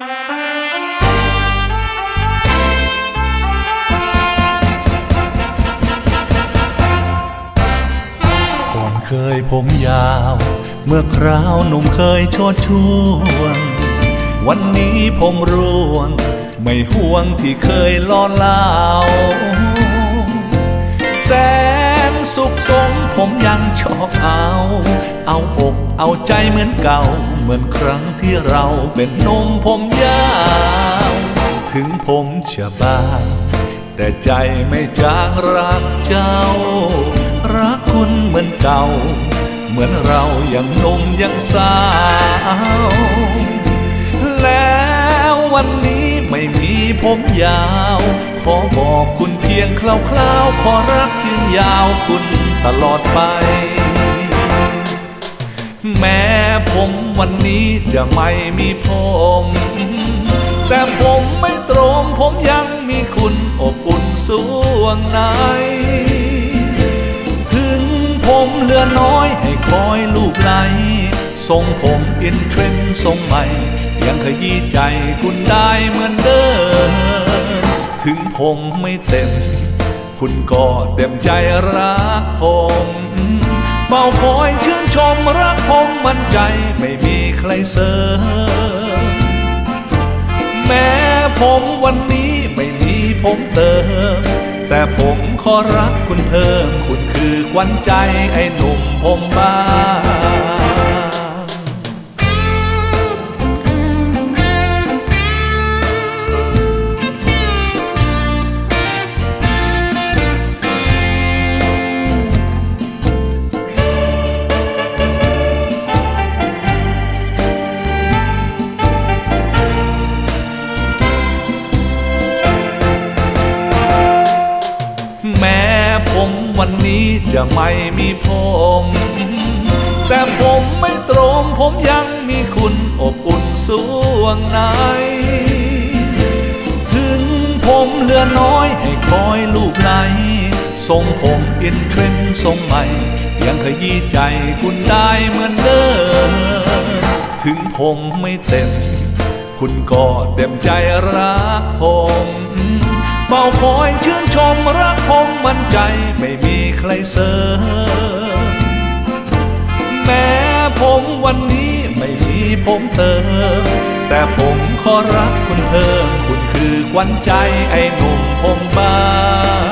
ก่อนเคยผมยาว เมื่อคราวหนุ่มเคยชดช่วง วันนี้ผมร่วง ไม่ห่วงที่เคยล่อเล่าแส สุขสมผมยังชอบเอา เอาอกเอาใจเหมือนเก่า เหมือนครั้งที่เราเป็นนมผมยาว ถึงผมจะบ้า แต่ใจไม่จางรักเจ้า รักคุณเหมือนเก่า เหมือนเรายังนมยังสาว ผมยาว ขอบอกคุณเพียงคร่าวๆขอรักยืนยาวคุณตลอดไป แม้ผมวันนี้จะไม่มีผมแต่ผมไม่ตรงผมยังมีคุณอบอุ่นสวงในถึงผมเหลือน้อยให้คอยลูกไหล ทรงผมอินเทรนทรงใหม่ ยังขยี้ใจคุณได้เหมือนเดิม ถึงผมไม่เต็ม คุณก็เต็มใจรักผมเฝ้าคอยชื่นชมรักผมมั่นใจไม่มีใครเสริมแม้ผมวันนี้ไม่มีผมเติม แต่ผมขอรักคุณเพิ่ม คุณคือขวัญใจไอ้หนุ่มผมบ้า วันนี้จะไม่มีผม แต่ผมไม่ตรงผมยังมีคุณอบอุ่นสวงใน ถึงผมเหลือน้อยให้คอยลูกไหลทรงผมอินเทรนทรงใหม่ ยังขยี้ใจคุณได้เหมือนเดิม ถึงผมไม่เต็ม คุณก็เต็มใจรักผม คอยชื่นชมรักผมมั่นใจไม่มีใครเสริมแม้ผมวันนี้ไม่มีผมเติม แต่ผมขอรักคุณเพิ่มคุณคือขวัญใจไอ้หนุ่มผมบ้าง